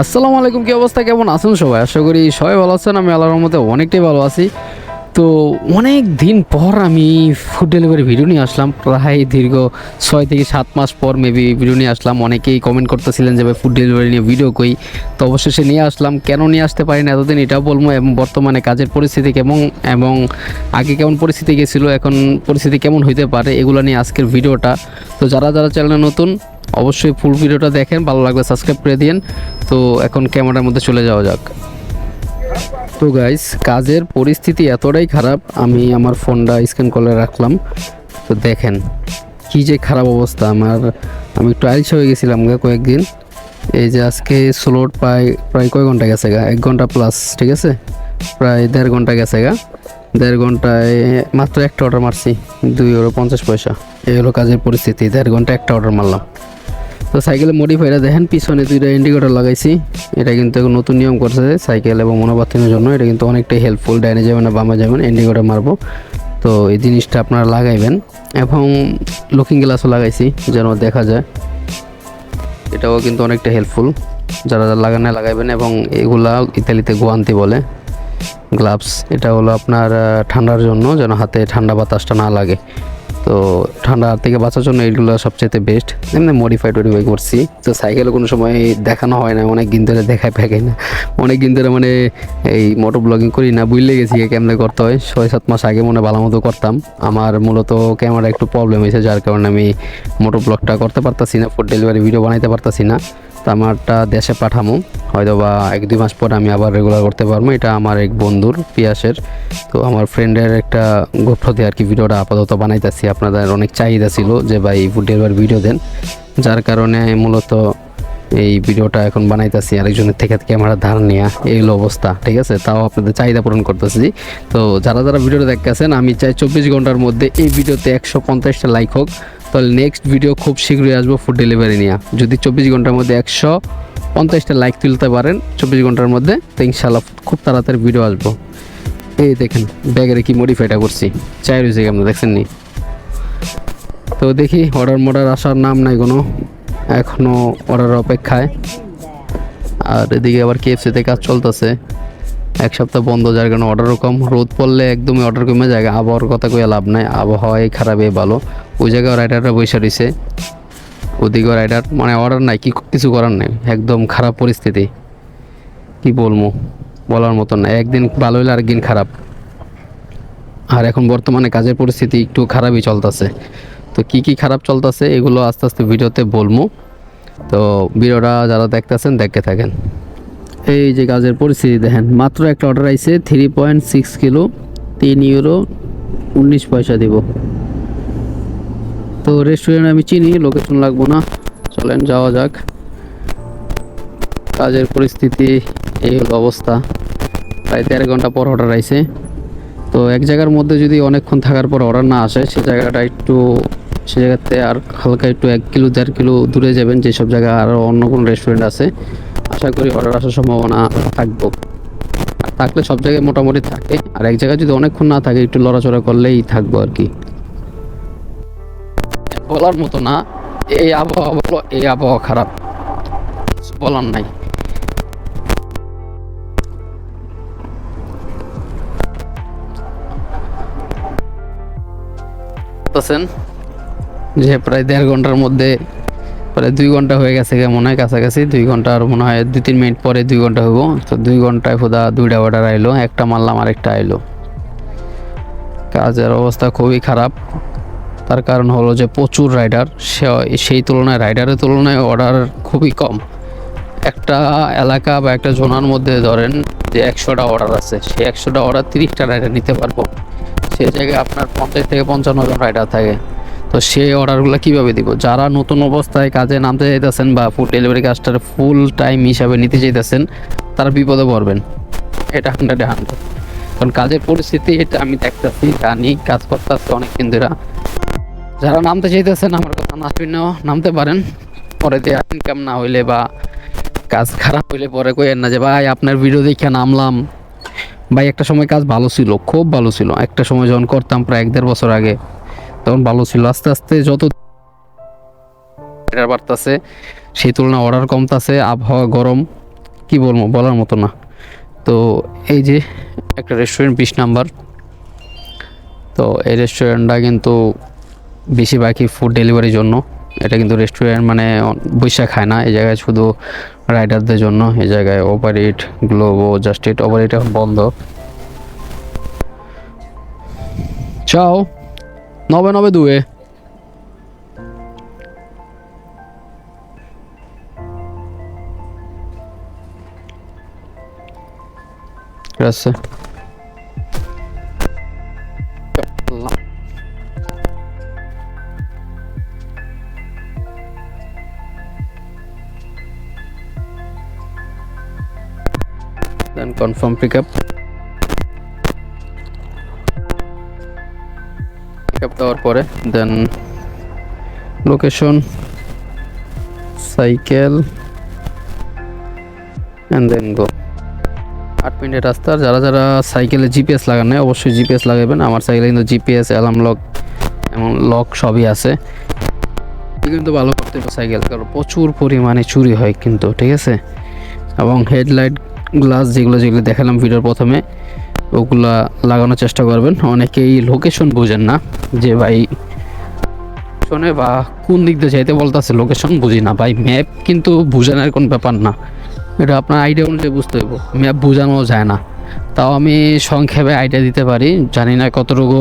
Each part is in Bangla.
আসসালামু আলাইকুম, কি অবস্থা? কেমন আছেন সবাই? আশা করি সবাই ভালো আছেন, আমি আল্লাহর মধ্যে অনেকটাই ভালো আছি। তো অনেক দিন পর আমি ফুড ডেলিভারি ভিডিও নিয়ে আসলাম, প্রায় দীর্ঘ ছয় থেকে সাত মাস পর মেবি ভিডিও নিয়ে আসলাম। অনেকেই কমেন্ট করতেছিলেন যে, ভাই ফুড ডেলিভারি নিয়ে ভিডিও কই? তো অবশেষে নিয়ে আসলাম, কেন নিয়ে আসতে পারি না এতদিন এটাও বলব, এবং বর্তমানে কাজের পরিস্থিতি কেমন, এবং আগে কেমন পরিস্থিতি গেছিল, এখন পরিস্থিতি কেমন হইতে পারে, এগুলো নিয়ে আজকের ভিডিওটা তো যারা যারা চ্যানেলে নতুন অবশ্যই ফুল ভিডিওটা দেখেন, ভালো লাগলে সাবস্ক্রাইব করে দিন তো এখন ক্যামেরার মধ্যে চলে যাওয়া যাক। তো গাইস কাজের পরিস্থিতি এতটাই খারাপ, আমি আমার ফোনটা স্ক্যান করে রাখলাম। তো দেখেন, কি যে খারাপ অবস্থা। আমার, আমি একটু আইলস হয়ে গেছিলাম গা কয়েকদিন। এই যে আজকে স্লোট প্রায় প্রায় কয় ঘণ্টা গেছে গা? এক ঘণ্টা প্লাস ঠিক আছে? প্রায় দেড় ঘণ্টা গেছে গা। দেড় ঘন্টায় মাত্র একটা অর্ডার মারছি, দুই ইউরো পঞ্চাশ পয়সা। এই হলো কাজের পরিস্থিতি, দেড় ঘণ্টা একটা অর্ডার মারলাম। তো সাইকেলের মডিফাইটা দেখেন, পিছনে দুইটা ইন্ডিকেটর লাগাইছি। এটা কিন্তু নতুন নিয়ম করছে সাইকেল এবং মনোবাথিনের জন্য। এটা কিন্তু অনেকটাই হেল্পফুল ডাইনে যাবেন না, বামে যাবেন ইন্ডিকেটর মারবো। তো এই জিনিসটা আপনারা লাগাইবেন। এবং লুকিং গ্লাসও লাগাইছি, যেন দেখা যায়। এটাও কিন্তু অনেকটা হেল্পফুল যারা যারা লাগানো লাগাইবেন। এবং এগুলা ইতালিতে গোয়ান্তি বলে গ্লাভস এটা হলো আপনার ঠান্ডার জন্য, যেন হাতে ঠান্ডা বাতাসটা না লাগে। তো ঠান্ডা থেকে বাঁচার জন্য এইগুলো সবচেয়ে বেস্ট এমনি মডিফাই টডিফাই করছি। তো সাইকেলে কোনো সময় দেখানো হয় না, অনেক দিন ধরে দেখায় ফেকাই না। অনেক দিন ধরে মানে এই মোটর ব্লগিং করি না বুঝলে গেছি কেমনে করতে হয়। ছয় সাত মাস আগে মনে ভালো মতো করতাম। আমার মূলত ক্যামেরা একটু প্রবলেম হয়েছে, যার কারণে আমি মোটর ব্লগটা করতে পারতাছি না ফুড ডেলিভারি ভিডিও বানাইতে পারতাছি না। আমারটা দেশে পাঠামো। হয়তো বা এক, দুই মাস পর আমি আবার রেগুলার করতে পারব। এটা আমার এক বন্ধুর, পিয়াসের। তো আমার ফ্রেন্ডের একটা গোপ্রতে আর কি ভিডিওটা আপাতত বানাইতেছি। আপনাদের অনেক চাহিদা ছিল যে, ভাই ফুড ডেলিভারি ভিডিও দেন। যার কারণে মূলত এই ভিডিওটা এখন বানাইতেছি। আরেকজনের থেকে ক্যামেরা ধার নেওয়া এই হলো অবস্থা, ঠিক আছে? তাও আপনাদের চাহিদা পূরণ করতেছি। তো যারা যারা ভিডিওটা দেখতেছেন, আমি চাই চব্বিশ ঘণ্টার মধ্যে এই ভিডিওতে একশো পঞ্চাশটা লাইক হোক। তাহলে নেক্সট ভিডিও খুব শীঘ্রই আসব ফুড ডেলিভারি নিয়ে। যদি চব্বিশ ঘণ্টার মধ্যে একশো পঞ্চাশটা লাইক তুলতে পারেন, চব্বিশ ঘণ্টার মধ্যে, তো ইনশাল্লাহ খুব তাড়াতাড়ি ভিডিও আসব। এই দেখেন ব্যাগের কি মডিফাইটা করছি। চাই রয়েছে কেমন দেখছেন নি তো দেখি অর্ডার মর্ডার আসার নাম নাই কোনো। এখনও অর্ডার অপেক্ষায়। আর এদিকে আবার কেএফসিতে কাজ চলতেছে। এক সপ্তাহ বন্ধ, যার কারণে অর্ডারও কম। রোদ পড়লে একদমই অর্ডার কমে যায়, আবহাওয়ার কথা কয়ে লাভ নাই। আবহাওয়াই খারাপ, এ ভালো। ওই জায়গায় রাইডাররা বসে রয়েছে। ওদিকেও রাইডার মানে অর্ডার নাই, কি কিছু করার নেই। একদম খারাপ পরিস্থিতি। কি বলব? বলার মতো না একদিন ভালো হলে আরেকদিন খারাপ। আর এখন বর্তমানে কাজের পরিস্থিতি একটু খারাপই চলতেছে। তো কি কি খারাপ চলতেছে, এগুলো আস্তে আস্তে ভিডিওতে বলব। তো ভিডিওটা যারা দেখতেছেন, দেখতে থাকেন। এই যে কাজের পরিস্থিতি দেখেন, মাত্র একটা অর্ডার আইছে থ্রি পয়েন্ট সিক্স কিলো, তিন ইউরো উনিশ পয়সা দিব। তো রেস্টুরেন্ট আমি চিনি লোকেশন লাগবো না। চলেন, যাওয়া যাক। কাজের পরিস্থিতি, এই হলো অবস্থা। প্রায় তেরো ঘণ্টা পর অর্ডার আইছে। তো এক জায়গার মধ্যে যদি অনেকক্ষণ থাকার পর অর্ডার না আসে, সে জায়গাটা একটু, সে জায়গাতে আর হালকা একটু এক কিলো, দেড় কিলো দূরে যাবেন, যেসব জায়গায় আরও অন্য কোনো রেস্টুরেন্ট আছে। আশা করি অর্ডার আসার সম্ভাবনা থাকব। থাকলে সব জায়গায় মোটামুটি থাকে। আর এক জায়গায় যদি অনেকক্ষণ না থাকে, একটু লড়াচড়া করলেই থাকব আর কি। বলার মতো না। এই আবহাওয়া বলো, এই আবহাওয়া খারাপ। বলার নাই। যে প্রায় দেড় ঘণ্টার মধ্যে, প্রায় দুই ঘণ্টা হয়ে গেছে মনে হয়, কাছাকাছি। দুই ঘণ্টা আর মনে হয় দুই তিন মিনিট পরে দুই ঘণ্টা হব তো দুই ঘন্টায় খোদা দুইটা অর্ডার আইলো, একটা মারলাম আরেকটা আইলো। কাজের অবস্থা খুবই খারাপ। তার কারণ হলো যে প্রচুর রাইডার সে সেই তুলনায় রাইডারের তুলনায় অর্ডার খুবই কম। একটা এলাকা বা একটা জোনার মধ্যে ধরেন যে একশোটা অর্ডার আছে, সেই একশোটা অর্ডার তিরিশটা রাইডার নিতে পারব। সেই জায়গায় আপনার পঞ্চাশ থেকে পঞ্চান্ন জন রাইডার থাকে। তো সেই অর্ডারগুলো কীভাবে দিব? যারা নতুন অবস্থায় কাজে নামতে চাইতেছেন বা ফুড ডেলিভারি কাজটার ফুল টাইম হিসাবে নিতে চাইতেছেন তারা বিপদে পড়বেন। এটা হান্ড্রেডে হান্ড্রেড কারণ কাজের পরিস্থিতি এটা আমি দেখতেছি, জানি, কাজ করতেছি অনেক ধরে। যারা নামতে চাইতেছেন, আমার কথা না শুনেও নামতে পারেন। পরে যে ইনকাম না হইলে বা কাজ খারাপ হইলে পরে কইেন না যে, ভাই, আপনার ভিডিও দেখে নামলাম। ভাই, একটা সময় কাজ ভালো ছিল, খুব ভালো ছিল। একটা সময় যখন করতাম প্রায় এক দেড় বছর আগে, তখন ভালো ছিল। আস্তে আস্তে যত বাড়তেছে, সেই তুলনায় অর্ডার কমতাছে, আবহাওয়া গরম। কি বলব, বলার মতো না। তো এই যে একটা রেস্টুরেন্ট বিশ নাম্বার। তো এই রেস্টুরেন্টটা কিন্তু বেশিরভাগই ফুড ডেলিভারির জন্য। এটা কিন্তু রেস্টুরেন্ট মানে বৈশা খায় না, এই জায়গায় শুধু রাইডারদের জন্য, এই জায়গায় Uber Eats Glovo Just Eat এখন বন্ধ। চাও? নবে নবে দুয়ে। Grazie. Then confirm pickup. Pickup দেওয়ার পরে then location cycle and then go আট মিনিটের রাস্তা যারা যারা সাইকেলে জিপিএস লাগান নাই, অবশ্যই জিপিএস লাগাবেন। আমার সাইকেলে কিন্তু জিপিএস অ্যালার্ম লক এমন লক সবই আছে। কিন্তু ভালো করতে সাইকেল কারণ প্রচুর পরিমাণে চুরি হয় কিন্তু, ঠিক আছে? এবং হেডলাইট গ্লাস যেগুলো যেগুলো দেখালাম ভিডিওর প্রথমে, ওগুলা লাগানোর চেষ্টা করবেন। অনেকেই লোকেশন বোঝেন না যে ভাই, শোনে বা কোন দিক দিয়ে যাইতে বলতেছে লোকেশন বুঝি না ভাই ম্যাপ কিন্তু বোঝানোর কোনো ব্যাপার না। এটা আপনার আইডিয়া অনুযায়ী বুঝতে হইব ম্যাপ বোঝানো যায় না। তাও আমি সংক্ষেপে আইডিয়া দিতে পারি, জানি না কতটুকু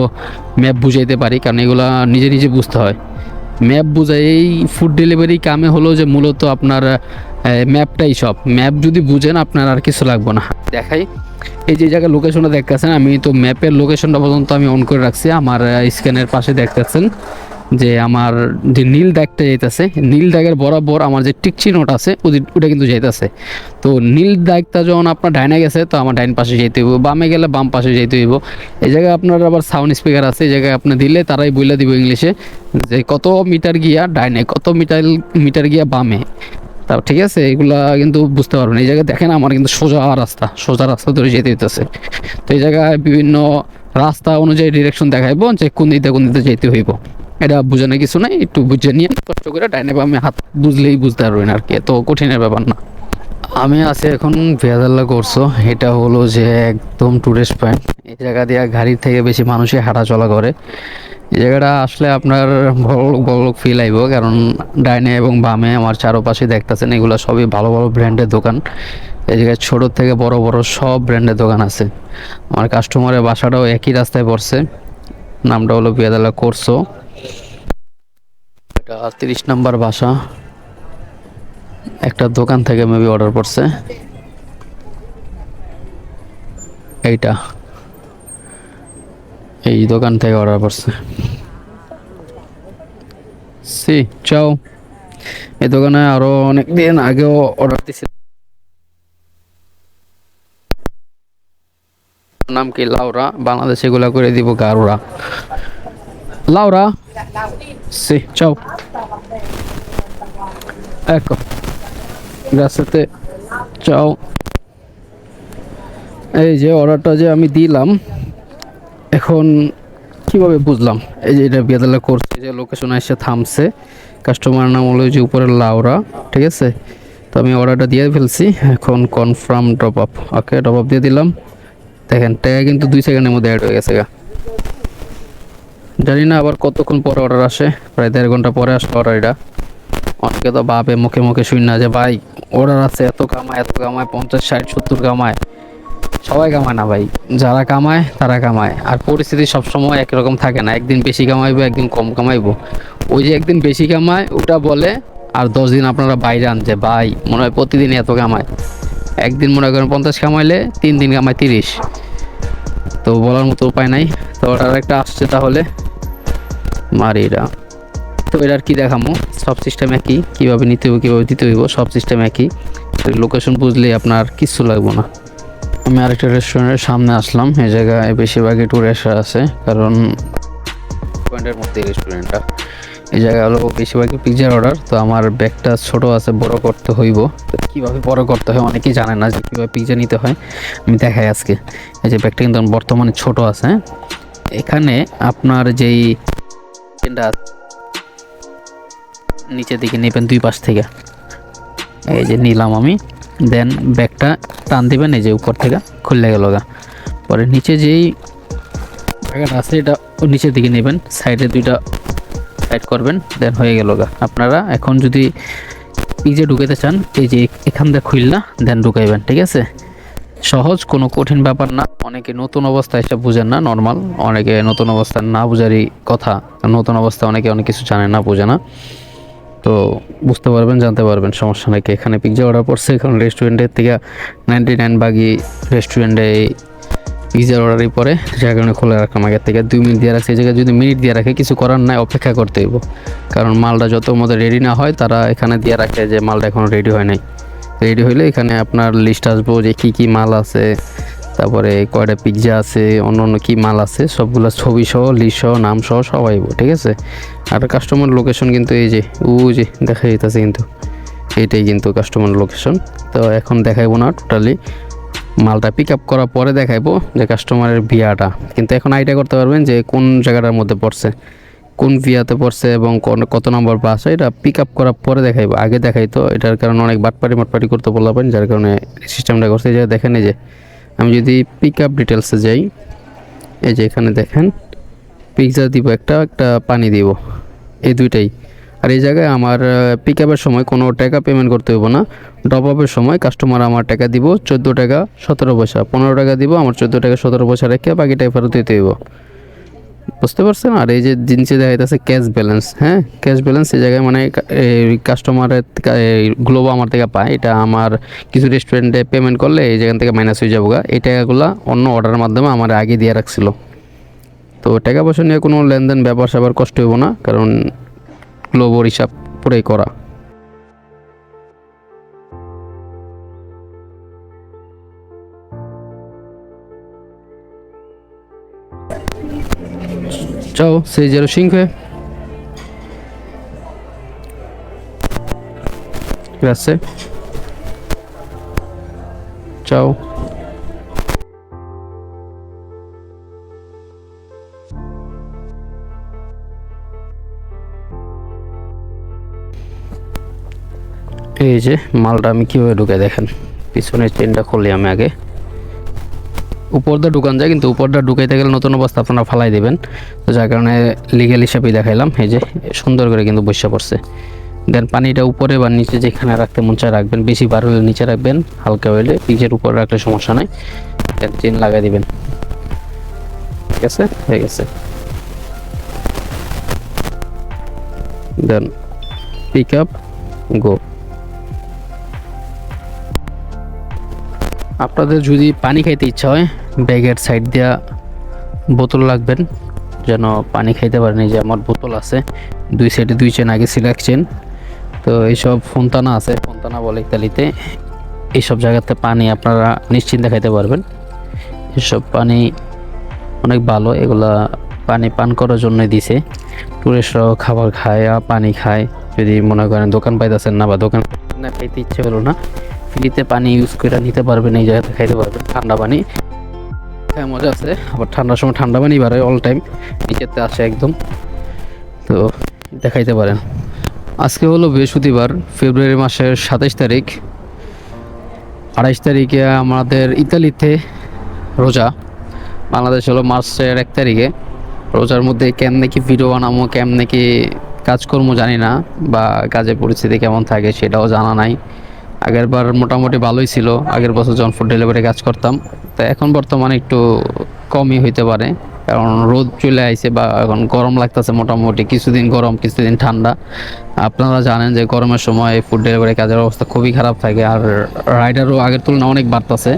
ম্যাপ বুঝাইতে পারি, কারণ এগুলা নিজে নিজে বুঝতে হয়। ম্যাপ বুঝাই এই ফুড ডেলিভারি কামে হলো যে মূলত আপনার ম্যাপটাই সব। ম্যাপ যদি বুঝেন, আপনার আর কিছু লাগবে না। দেখাই। এই যে জায়গায় লোকেশনটা দেখতেছেন, আমি তো ম্যাপের লোকেশনটা পর্যন্ত আমি অন করে রাখছি। আমার স্ক্যানের পাশে দেখতেছেন যে আমার যে নীল দাগটা যাইতেছে, নীল দাগের বরাবর আমার যে টিকচি নোট আছে ওটা কিন্তু যাইতেছে। তো নীল দাগটা যখন আপনার ডাইনে গেছে, তো আমার ডাইন পাশে যেতে হইব। বামে গেলে বাম পাশে যেতে হইব। এই জায়গায় আপনার আবার সাউন্ড স্পিকার আছে, এই জায়গায় আপনি দিলে তারাই বলে দিব ইংলিশে যে কত মিটার গিয়া ডাইনে, কত মিটার মিটার গিয়া বামে। তা ঠিক আছে, এগুলা কিন্তু বুঝতে পারবেন। এই জায়গায় দেখেন আমার কিন্তু সোজা রাস্তা সোজা রাস্তা ধরে যেতে হইতেছে। তো এই জায়গায় বিভিন্ন রাস্তা অনুযায়ী ডিরেকশন দেখাইবো, যে কোন দিতে কোন দিতে যেতে হইব। এটা বুঝানো কিছু নাই, একটু বুঝে নিয়ে কষ্ট করে ডাইনে বামে হাত বুঝলেই বুঝতে পারবেন আর কি, এত কঠিনের ব্যাপার না। আমি আছি এখন ভেদাল্লা করছ। এটা হলো যে একদম টুরিস্ট পয়েন্ট এই জায়গা দিয়ে গাড়ির থেকে বেশি মানুষই হাঁটা চলা করে। এই জায়গাটা আসলে আপনার বড় বড় ফিল আইব। কারণ ডাইনে এবং বামে আমার চারপাশে দেখতেছেন, এগুলো সবই ভালো ভালো ব্র্যান্ডের দোকান। এই জায়গায় ছোটোর থেকে বড় বড় সব ব্র্যান্ডের দোকান আছে। আমার কাস্টমারের বাসাটাও একই রাস্তায় পড়ছে। নামটা হলো বিয়াদালা করছ। এটা তিরিশ নাম্বার বাসা। একটা দোকান থেকে মেবি অর্ডার করছে এইটা। এই দোকান থেকে অর্ডার করছে সি, চাও। এই দোকানে আরও অনেক দিন আগেও অর্ডার দিছি। নাম কি? লাউরা। বাংলাদেশে এগুলা করে দিব গারুরা। লাউরা? সি, চাও। ecco a te এই যে অর্ডারটা যে আমি দিলাম, এখন কীভাবে বুঝলাম? এই যে এটা বিয়াদালা করছে যে লোকেশন এসে থামছে কাস্টমার নাম হলো যে উপরে লাউরা, ঠিক আছে? তো আমি অর্ডারটা দিয়ে ফেলছি, এখন confirm drop up okay drop up দিয়ে দিলাম। দেখেন টাকা কিন্তু দুই সেকেন্ডের মধ্যে অ্যাড হয়ে গেছে গা। জানি না আবার কতক্ষণ পরে অর্ডার আসে, প্রায় দেড় ঘণ্টা পরে আসলো অর্ডার এটা অনেকে তো ভাবে মুখে মুখে শুনি না যে ভাই অর্ডার আছে এত কামায় এত কামায়, পঞ্চাশ, ষাট, সত্তর কামায়। সবাই কামায় না ভাই, যারা কামায় তারা কামায়। আর পরিস্থিতি সবসময় একরকম থাকে না, একদিন বেশি কামাইবো, একদিন কম কামাইবো। ওই যে একদিন বেশি কামায়, ওটা বলে, আর দশ দিন আপনারা বাইরে আন যে ভাই, মনে হয় প্রতিদিন এত কামায়। একদিন মনে করেন পঞ্চাশ কামাইলে, তিন দিন কামায় তিরিশ। তো বলার মতো উপায় নাই। তো অর্ডার একটা আসছে তাহলে মারি এটা তো এটার কি দেখামো? সব সিস্টেম একই। কীভাবে নিতে হবে কীভাবে দিতে হইব, সব সিস্টেম একই। লোকেশন বুঝলেই আপনার কিচ্ছু লাগবে না। আমি আরেকটা রেস্টুরেন্টের সামনে আসলাম। এই জায়গায় বেশিরভাগই টুরিস্ট আছে। কারণ পয়েন্টের মধ্যে রেস্টুরেন্টটা এই জায়গায় হলো বেশিরভাগই পিৎজার অর্ডার তো আমার ব্যাগটা ছোট আছে, বড় করতে হইব। তো কীভাবে বড় করতে হয় অনেকেই জানে না যে কীভাবে পিৎজা নিতে হয়। আমি দেখাই আজকে। এই যে ব্যাগটা কিন্তু বর্তমানে ছোট আছে হ্যাঁ? এখানে আপনার যেই নিচের দিকে নেবেন দুই পাশ থেকে। এই যে নিলাম আমি দেন ব্যাগটা টান দিবেন, এই যে উপর থেকে খুললে গেল গা। পরে নিচে যেই ব্যাগটা আছে, এটা নিচের দিকে নেবেন সাইডে দুইটা সাইড করবেন দেন হয়ে গেল গা। আপনারা এখন যদি পিজে ঢুকাইতে চান, এই যে এখান থেকে খুললা দেন ঢুকাইবেন, ঠিক আছে? সহজ, কোনো কঠিন ব্যাপার না। অনেকে নতুন অবস্থায় এসে বুঝেন না নর্মাল অনেকে নতুন অবস্থা না বুঝারই কথা। নতুন অবস্থায় অনেকে অনেক কিছু জানে না, বোঝে না। তো বুঝতে পারবেন, জানতে পারবেন সমস্যা নাকি এখানে পিৎজা অর্ডার করছে। এখন রেস্টুরেন্টের থেকে নাইনটি নাইন বাগি রেস্টুরেন্টে পিৎজার অর্ডারই পরে যার কারণে খোলা রাখলাম আগের থেকে। দুই মিনিট দিয়ে রাখছে, এই জায়গায় যদি মিনিট দিয়ে রাখে, কিছু করার নাই, অপেক্ষা করতে হইব। কারণ মালটা যত মতো রেডি না হয়, তারা এখানে দিয়ে রাখে যে মালটা এখনও রেডি হয় নাই। রেডি হইলে এখানে আপনার লিস্ট আসব যে কী কী মাল আছে তারপরে কয়টা পিৎজা আছে অন্য অন্য কী মাল আছে, সবগুলো ছবি সহ লিস্ট সহ, নাম সহ, সব আইব, ঠিক আছে? আর কাস্টমার লোকেশন কিন্তু এই যে ও যে, দেখা যেতেছে কিন্তু, এইটাই কিন্তু কাস্টমার লোকেশন তো এখন দেখাইবো না টোটালি মালটা পিক আপ করার পরে দেখাইবো যে কাস্টমারের ভিয়াটা কিন্তু এখন আইডিয়া করতে পারবেন যে কোন জায়গাটার মধ্যে পড়ছে, কোন ভিয়াতে পড়ছে এবং কত নম্বর বাস এটা পিক আপ করার পরে দেখাইবো। আগে দেখাইতো, এটার কারণে অনেক বাটপাটি মাটপাটি করতে বলবেন যার কারণে সিস্টেমটা করছে। যে দেখেন যে আমি যদি পিক আপ ডিটেলসে যাই, এই যে এখানে দেখেন পিৎজা দিব একটা একটা পানি দিব, এই দুইটাই। আর এই জায়গায় আমার পিক আপের সময় কোনো টাকা পেমেন্ট করতে হইব না। ড্রপ আপের সময় কাস্টমার আমার টাকা দিব, চোদ্দ টাকা, সতেরো পয়সা। পনেরো টাকা দিব, আমার চোদ্দ টাকা, সতেরো পয়সা রেখে বাকিটাই ফেরত দিতে হইব। বুঝতে পারছেন? আর এই যে জিনিসে দেখা যাচ্ছে ক্যাশ ব্যালেন্স হ্যাঁ? ক্যাশ ব্যালেন্স এই জায়গায় মানে কাস্টমারের গ্লোবো আমার থেকে পায়। এটা আমার কিছু রেস্টুরেন্টে পেমেন্ট করলে এই জায়গা থেকে মাইনাস হয়ে যাব। এই টাকাগুলো অন্য অর্ডারের মাধ্যমে আমার আগে দিয়ে রাখছিল। তো টাকা পয়সা নিয়ে কোনো লেনদেন ব্যাপার স্যাপার কষ্ট হইব না, কারণ গ্লোবোর হিসাব পুরোই করা। Ciao, sei 05? Grazie. Ciao. এই যে মালটা আমি কীভাবে ঢুকে দেখেন পিছনের চেনটা খুললি আমি আগে উপরটা ঢুকান যায়, কিন্তু উপরটা ঢুকাইতে গেলে নতুন অবস্থা আপনারা ফালাই দেবেন। তো যার কারণে লিগেল হিসাবেই দেখাইলাম, এই যে সুন্দর করে কিন্তু বসে পড়ছে। দেন পানিটা উপরে বা নিচে যেখানে রাখতে মন চায় রাখবেন, বেশি বার হলে নিচে রাখবেন, হালকা হলে পিচের উপরে রাখলে সমস্যা নাই। দেন চেন লাগাই দিবেন। ঠিক আছে? হয়ে গেছে। দেন পিক আপ গো আপনাদের যদি পানি খাইতে ইচ্ছা হয়, ব্যাগের সাইড দিয়া বোতল লাগবেন যেন পানি খাইতে পারেন। যে আমার বোতল আছে, দুই সাইডে দুই চেন, আগে সিলেক্ট চেন। তো এইসব ফোনতানা আছে, ফোনতানা বলে ইতালিতে। এইসব জায়গাতে পানি আপনারা নিশ্চিন্তে খাইতে পারবেন। এসব পানি অনেক ভালো, এগুলা পানি পান করার জন্য দিছে। টুরিস্টরাও খাবার খায়, পানি খায়। যদি মনে করেন দোকান পাইতেছেন না বা দোকান না খাইতে ইচ্ছে হলো না ফ্রিতে পানি ইউজ করে নিতে পারবেন, এই জায়গাতে খাইতে পারবেন, ঠান্ডা পানি। হ্যাঁ মজা আছে, আবার ঠান্ডার সময় ঠান্ডা পানি বাড়ে অল টাইম নিচেতে আসে একদম। তো দেখাইতে পারেন। আজকে হলো বৃহস্পতিবার, ফেব্রুয়ারি মাসের সাতাইশ তারিখ। আড়াইশ তারিখে আমাদের ইতালিতে রোজা, বাংলাদেশ হলো মার্চের এক তারিখে। রোজার মধ্যে কেমনে কি ভিডিও বানাবো, কেমনে কি কাজকর্ম জানি না, বা কাজের পরিস্থিতি কেমন থাকে সেটাও জানা নাই। আগের বার মোটামুটি ভালোই ছিল, আগের বছর যখন ফুড ডেলিভারি কাজ করতাম, তো এখন বর্তমানে একটু কমই হইতে পারে, কারণ রোদ চলে আইছে বা এখন গরম লাগতেছে মোটামুটি, কিছুদিন গরম, কিছুদিন ঠান্ডা। আপনারা জানেন যে গরমের সময় ফুড ডেলিভারি কাজের অবস্থা খুবই খারাপ থাকে, আর রাইডারও আগের তুলনায় অনেক বাড়তেছে।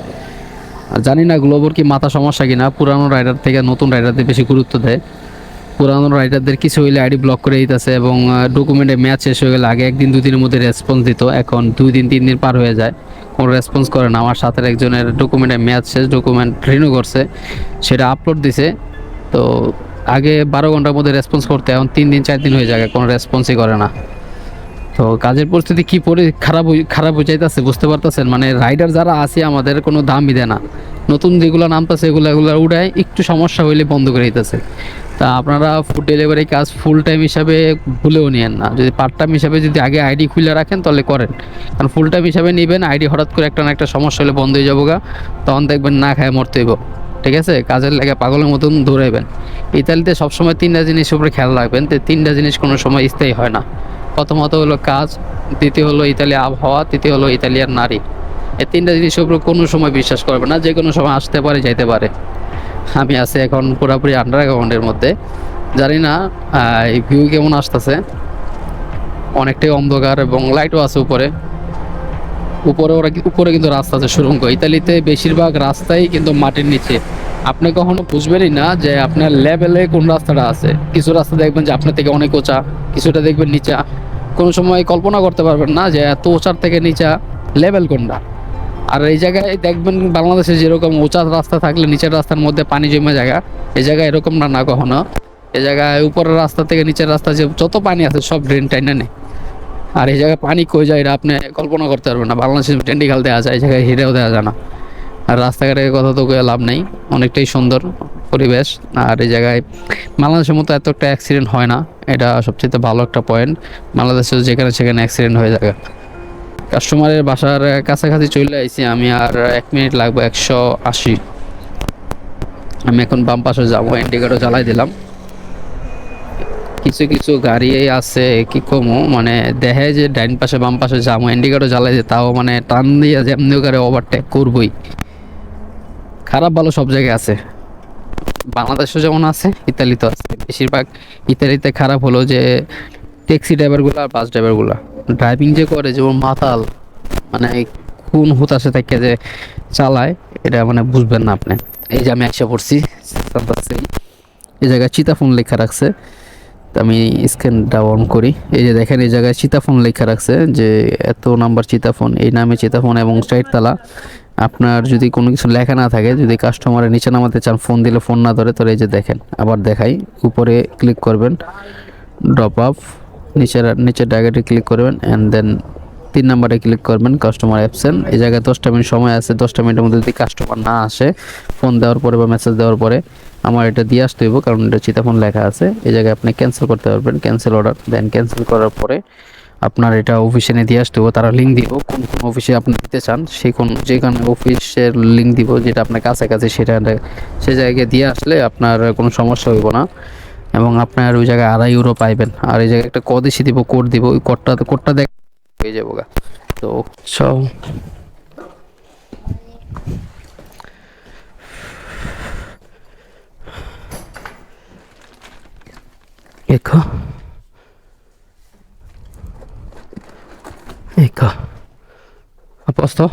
জানি না গ্লোবর কি মাথা সমস্যা কিনা, পুরানো রাইডার থেকে নতুন রাইডারদের বেশি গুরুত্ব দেয়। পুরানো রাইডারদের কিছু হইলে আইডি ব্লক করে দিতেছে এবং ডকুমেন্টে ম্যাচ শেষ হয়ে গেলে আগে একদিন দুই দিনের মধ্যে রেসপন্স দিত, এখন দুই দিন, তিন দিন পার হয়ে যায়। কোনো রেসপন্স করে না। আমার সাথে একজনের ডকুমেন্টে ম্যাচ শেষ ডকুমেন্ট রিনিউ করছে, সেটা আপলোড দিছে। তো আগে বারো ঘণ্টার মধ্যে রেসপন্স করতে, এখন তিন দিন, চার দিন হয়ে যায়, কোনো রেসপন্সই করে না। তো কাজের পরিস্থিতি কি পরি, খারাপ খারাপ হয়ে যাইতেছে বুঝতে পারতেছেন? মানে রাইডার যারা আছে, আমাদের কোনো দামই দেয় না। নতুন যেগুলো নামতেছে এগুলো এগুলো উড়ায় একটু সমস্যা হইলে বন্ধ করে দিতেছে। তা আপনারা ফুড ডেলিভারি কাজ ফুল টাইম হিসাবে ভুলেও নিয়েন না। যদি পার্ট টাইম হিসাবে যদি আগে আইডি খুলে রাখেন, তাহলে করেন। কারণ ফুল টাইম হিসাবে নেবেন আইডি হঠাৎ করে একটা না একটা সমস্যা হলে বন্ধ হয়ে যাব গা। তখন দেখবেন না খায় মরতে হইব। ঠিক আছে? কাজের লেগে পাগলের মতন দৌড়াইবেন। ইতালিতে সবসময় তিনটা জিনিস উপরে খেয়াল রাখবেন তো তিনটা জিনিস কোনো সময় স্থায়ী হয় না। প্রথমত হলো কাজ, দ্বিতীয় হলো ইতালি আবহাওয়া, তৃতীয় হলো ইতালিয়ান নারী। এই তিনটা জিনিসের উপরে কোনো সময় বিশ্বাস করবে না, যে কোনো সময় আসতে পারে, যাইতে পারে। আমি আছি এখন পুরোপুরি আন্ডারগ্রাউন্ডের মধ্যে। জানি না এই ভিউ কেমন আসতেছে। অনেকটাই অন্ধকার এবং লাইটও আছে উপরে। উপরে ওরা উপরে কিন্তু রাস্তা আছে সুরঙ্গ। ইতালিতে বেশিরভাগ রাস্তাই কিন্তু মাটির নিচে। আপনি কখনো বুঝবেনই না যে আপনার লেভেলে কোন রাস্তাটা আছে। কিছু রাস্তা দেখবেন যে আপনার থেকে অনেক উঁচা কিছুটা দেখবেন নিচা। কোনো সময় কল্পনা করতে পারবেন না যে এত উঁচার থেকে নিচা লেভেল কোনটা। আর এই জায়গায় দেখবেন বাংলাদেশে যেরকম উঁচা রাস্তা থাকলে নিচের রাস্তার মধ্যে পানি জমে জায়গা এই জায়গায় এরকম না না কখনো। এই জায়গায় উপরের রাস্তা থেকে নিচের রাস্তা যে যত পানি আছে সব ড্রেন টাইনে নেই আর এই জায়গায় পানি কই যায় এটা আপনি কল্পনা করতে পারবেন না। বাংলাদেশে টেন্ডিখাল দেওয়া যায়, এই জায়গায় হিরেও দেওয়া যায় না। আর রাস্তাঘাটের কথা তো কয়ে লাভ নেই, অনেকটাই সুন্দর পরিবেশ। আর এই জায়গায় বাংলাদেশের মতো এত একটা অ্যাক্সিডেন্ট হয় না, এটা সবচেয়ে ভালো একটা পয়েন্ট বাংলাদেশে যেখানে সেখানে অ্যাক্সিডেন্ট হয়ে যায় কাস্টমারের বাসার কাছাকাছি চলে আইছি, আমি আর এক মিনিট লাগবে একশো আশি। আমি এখন বাম পাশে যাব ইন্ডিকেটর জ্বালাই দিলাম। কিছু কিছু গাড়ি আছে, কি কমো মানে দেখে যে ডাইন পাশে বাম পাশে যাব ইন্ডিকেটর জ্বালাই যে তাও মানে টান দিয়ে যেমনি করে ওভারটেক করবই। খারাপ ভালো সব জায়গায় আছে। বাংলাদেশও যেমন আছে ইতালিতে আছে। বেশিরভাগ ইতালিতে খারাপ হলো যে ট্যাক্সি ড্রাইভারগুলো আর বাস ড্রাইভারগুলো ড্রাইভিং যে করে যেমন মাতাল মানে কোন হুতাশে থেকে যে চালায়, এটা মানে বুঝবেন না আপনি। এই যে আমি একশো পড়ছি এই জায়গায় চিতাফোন লেখা রাখছে। আমি স্ক্যানটা অন করি। এই যে দেখেন, এই জায়গায় চিতাফোন লেখা রাখছে যে, এত নাম্বার চিতাফোন, এই নামে চিতাফোন এবং তালা। আপনার যদি কোনো কিছু লেখা না থাকে, যদি কাস্টমারের নিচে নামাতে চান ফোন দিলে ফোন না ধরে, তাহলে এই যে দেখেন, আবার দেখাই। উপরে ক্লিক করবেন ড্রপ আপ নিচের নিচের ডায়গাটি ক্লিক করবেন অ্যান্ড দেন তিন নাম্বারে ক্লিক করবেন কাস্টমার অ্যাপসেন এই জায়গায় দশটা মিনিট সময় আছে, দশটা মিনিটের মধ্যে যদি কাস্টমার না আসে ফোন দেওয়ার পরে বা মেসেজ দেওয়ার পরে আমার এটা দিয়ে আসতে হইব, কারণ এটা চিতাফোন লেখা আছে। এই জায়গায় আপনি ক্যান্সেল করতে পারবেন ক্যান্সেল অর্ডার দেন ক্যান্সেল করার পরে আপনার এটা অফিসে নিয়ে দিয়ে আসতে হবে তারা লিঙ্ক দিব, কোন কোন অফিসে আপনি দিতে চান, সেই কোন যেখানে অফিসের লিঙ্ক দিব, যেটা আপনার কাছাকাছি সেটা সে জায়গায় দিয়ে আসলে আপনার কোনো সমস্যা হইব না। এবং আপনার ওই জায়গায় আড়াই ইউরো পাইবেন। আর এই জায়গায় একটা কদেশি দিব কোড দিব, ওই কোডটা কোডটা দেখ পেয়ে যাব গা। তো সব posto?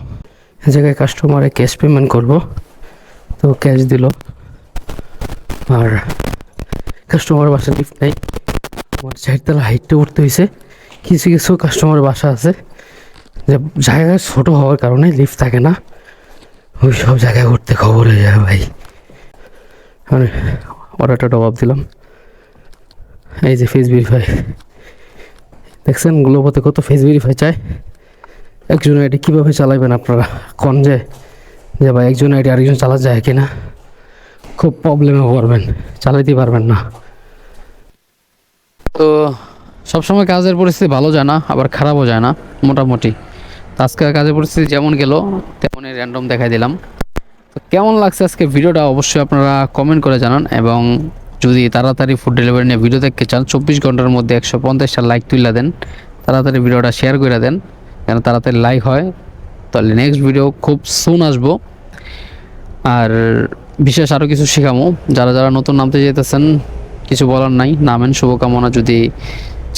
এই জায়গায় কাস্টমারে ক্যাশ পেমেন্ট করব। তো ক্যাশ দিল। আর কাস্টমার বাসা লিফট নেই। আমার চারতলা হাইটটা উঠতে হয়েছে কিছু কিছু কাস্টমার বাসা আছে। যে জায়গা ছোট হওয়ার কারণে লিফট থাকে না। ওই সব জায়গায় উঠতে খবর হয়ে যায় ভাই। আমি অর্ডারটা ডবাব দিলাম। এই যে ফেস ভেরিফাই দেখছেন গ্লোবোতে কত ফেস ভেরিফাই চায় একজন আইডি কীভাবে চালাবেন আপনারা? কোন যে যে ভাই একজন আইডি আরেকজন চালা যায় কিনা? খুব প্রবলেমে পড়বেন। চালাইতে পারবেন না। তো সবসময় কাজের পরিস্থিতি ভালো যায় না, আবার খারাপও যায় না, মোটামুটি। আজকে কাজের পরিস্থিতি যেমন গেল, তেমনই র্যান্ডম দেখাই দিলাম। তো কেমন লাগছে আজকে ভিডিওটা অবশ্যই আপনারা কমেন্ট করে জানান এবং যদি তাড়াতাড়ি ফুড ডেলিভারি নিয়ে ভিডিও দেখতে চান, চব্বিশ ঘণ্টার মধ্যে একশো পঞ্চাশটা লাইক তুলে দেন, তাড়াতাড়ি ভিডিওটা শেয়ার করে দেন, যেন তাড়াতাড়ি লাইক হয়। তাহলে নেক্সট ভিডিও খুব সুন আসব। আর বিশেষ আরও কিছু শেখামো। যারা যারা নতুন নামতে যেতেছেন কিছু বলার নাই। নামেন শুভকামনা যদি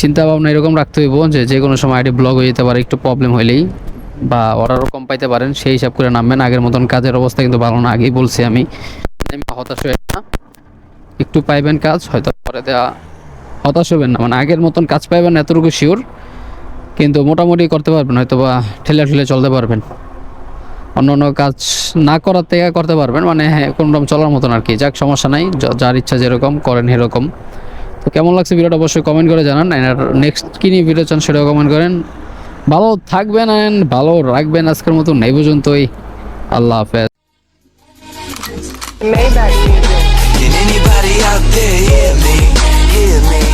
চিন্তা ভাবনা এরকম রাখতে হইব যে যে কোনো সময় আইডি ব্লক হয়ে যেতে পারে, একটু প্রবলেম হইলেই বা অর্ডারও কম পাইতে পারেন, সেই হিসাব করে নামবেন। আগের মতন কাজের অবস্থা কিন্তু ভালো না, আগেই বলছি আমি। হতাশ হয়ে না। একটু পাইবেন কাজ, হয়তো পরে দেওয়া হতাশ হবেন না। মানে আগের মতন কাজ পাইবেন এতটুকু শিওর কিন্তু মোটামুটি করতে পারবেন হয়তো বা ঠেলে ঠেলে চলতে পারবেন। অন্য অন্য কাজ না করার থেকে করতে পারবেন। মানে হ্যাঁ কোনোরকম চলার মতন আর কি। যাক সমস্যা নাই। যার ইচ্ছা যেরকম করেন সেরকম। তো কেমন লাগছে ভিডিওটা অবশ্যই কমেন্ট করে জানান। আর নেক্সট কী নিয়ে ভিডিও চান সেটাও কমেন্ট করেন। ভালো থাকবেন অ্যান্ড ভালো রাখবেন আজকের মতন এই পর্যন্তই। আল্লাহ হাফেজ। Maybach music. Can anybody out there hear me? hear me?